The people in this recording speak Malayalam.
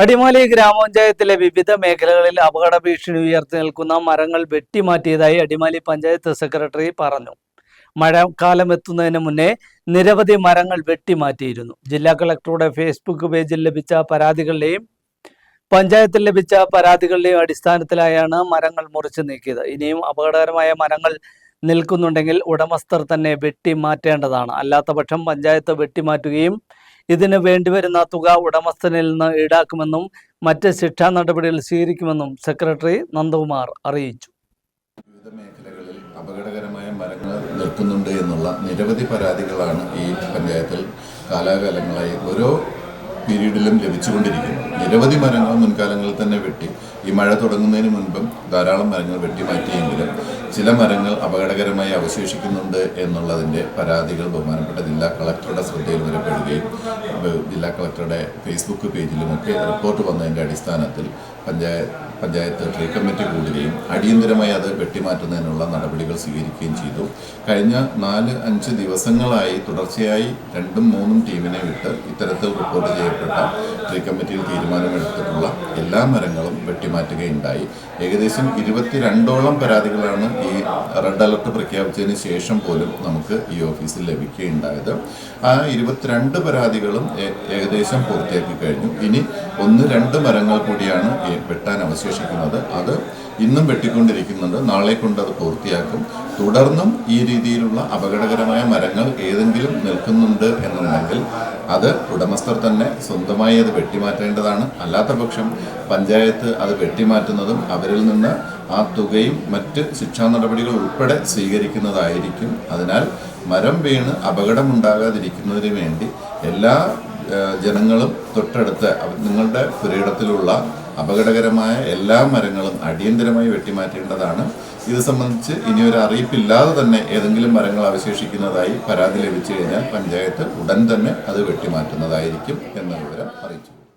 അടിമാലി ഗ്രാമപഞ്ചായത്തിലെ വിവിധ മേഖലകളിൽ അപകട ഭീഷണി ഉയർത്തി നിൽക്കുന്ന മരങ്ങൾ വെട്ടിമാറ്റിയതായി അടിമാലി പഞ്ചായത്ത് സെക്രട്ടറി പറഞ്ഞു. മഴക്കാലം എത്തുന്നതിന് മുന്നേ നിരവധി മരങ്ങൾ വെട്ടിമാറ്റിയിരുന്നു. ജില്ലാ കളക്ടറുടെ ഫേസ്ബുക്ക് പേജിൽ ലഭിച്ച പരാതികളുടെയും പഞ്ചായത്തിൽ ലഭിച്ച പരാതികളുടെയും അടിസ്ഥാനത്തിലായാണ് മരങ്ങൾ മുറിച്ചു നീക്കിയത്. ഇനിയും അപകടകരമായ മരങ്ങൾ നിൽക്കുന്നുണ്ടെങ്കിൽ ഉടമസ്ഥർ തന്നെ വെട്ടിമാറ്റേണ്ടതാണ്. അല്ലാത്ത പക്ഷം പഞ്ചായത്ത് വെട്ടിമാറ്റുകയും ഇതിന് വേണ്ടിവരുന്ന തുക ഉടമസ്ഥനിൽ നിന്ന് ഈടാക്കുമെന്നും മറ്റ് ശിക്ഷാ നടപടികൾ സ്വീകരിക്കുമെന്നും സെക്രട്ടറി നന്ദകുമാർ അറിയിച്ചു. വിവിധ മേഖലകളിൽ അപകടകരമായ മരങ്ങൾ നിൽക്കുന്നുണ്ട് എന്നുള്ള നിരവധി പരാതികളാണ് ഈ പഞ്ചായത്തിൽ കാലാകാലങ്ങളായി ഓരോ പീരീഡിലും ലഭിച്ചുകൊണ്ടിരിക്കുന്നു നിരവധി മരങ്ങൾ മുൻകാലങ്ങളിൽ തന്നെ വെട്ടി ഈ മഴ തുടങ്ങുന്നതിന് മുൻപും ധാരാളം മരങ്ങൾ വെട്ടിമാറ്റിയെങ്കിലും ചില മരങ്ങൾ അപകടകരമായി അവശേഷിക്കുന്നുണ്ട് എന്നുള്ളതിന്റെ പരാതികൾ ബഹുമാനപ്പെട്ട ജില്ലാ കളക്ടറുടെ ശ്രദ്ധയിൽ വരപ്പെടുകയും ജില്ലാ കളക്ടറുടെ ഫേസ്ബുക്ക് പേജിലുമൊക്കെ റിപ്പോർട്ട് വന്നതിന്റെ അടിസ്ഥാനത്തിൽ പഞ്ചായത്ത് പഞ്ചായത്ത് ട്രീ കമ്മിറ്റി കൂടുകയും അടിയന്തരമായി അത് വെട്ടിമാറ്റുന്നതിനുള്ള നടപടികൾ സ്വീകരിക്കുകയും ചെയ്തു. കഴിഞ്ഞ നാല് അഞ്ച് ദിവസങ്ങളായി തുടർച്ചയായി രണ്ടും മൂന്നും ടീമിനെ വിട്ട് ഇത്തരത്തിൽ റിപ്പോർട്ട് ചെയ്യപ്പെട്ട ട്രീ കമ്മിറ്റിയിൽ തീരുമാനമെടുത്തിട്ടുള്ള എല്ലാ മരങ്ങളും വെട്ടിമാറ്റുകയുണ്ടായി. ഏകദേശം ഇരുപത്തിരണ്ടോളം പരാതികളാണ് ഈ റെഡ് അലർട്ട് പ്രഖ്യാപിച്ചതിന് ശേഷം പോലും നമുക്ക് ഈ ഓഫീസിൽ ലഭിക്കുകയുണ്ടായത്. ആ ഇരുപത്തിരണ്ട് പരാതികളും ഏകദേശം പൂർത്തിയാക്കി കഴിഞ്ഞു. ഇനി ഒന്ന് രണ്ട് മരങ്ങൾ കൂടിയാണ് വെട്ടാൻ അവശേഷിക്കുന്നത്. അത് ഇന്നും വെട്ടിക്കൊണ്ടിരിക്കുന്നുണ്ട് നാളെ കൊണ്ട് അത് പൂർത്തിയാക്കും. തുടർന്നും ഈ രീതിയിലുള്ള അപകടകരമായ മരങ്ങൾ ഏതെങ്കിലും നിൽക്കുന്നുണ്ട് എന്നുണ്ടെങ്കിൽ അത് ഉടമസ്ഥർ തന്നെ സ്വന്തമായി അത് വെട്ടിമാറ്റേണ്ടതാണ്. അല്ലാത്ത പക്ഷം പഞ്ചായത്ത് അത് വെട്ടിമാറ്റുന്നതും അവരിൽ നിന്ന് ആ തുകയും മറ്റ് ശിക്ഷാ നടപടികൾ ഉൾപ്പെടെ സ്വീകരിക്കുന്നതായിരിക്കും. അതിനാൽ മരം വീണ് അപകടമുണ്ടാകാതിരിക്കുന്നതിന് വേണ്ടി എല്ലാ ജനങ്ങളും തൊട്ടടുത്ത് നിങ്ങളുടെ പുരയിടത്തിലുള്ള അപകടകരമായ എല്ലാ മരങ്ങളും അടിയന്തരമായി വെട്ടിമാറ്റേണ്ടതാണ്. ഇത് സംബന്ധിച്ച് ഇനി ഒരു അറിയിപ്പില്ലാതെ തന്നെ ഏതെങ്കിലും മരങ്ങൾ അവശേഷിക്കുന്നതായി പരാതി ലഭിച്ചു കഴിഞ്ഞാൽ പഞ്ചായത്ത് ഉടൻ തന്നെ അത് വെട്ടിമാറ്റുന്നതായിരിക്കും എന്ന വിവരം അറിയിച്ചു.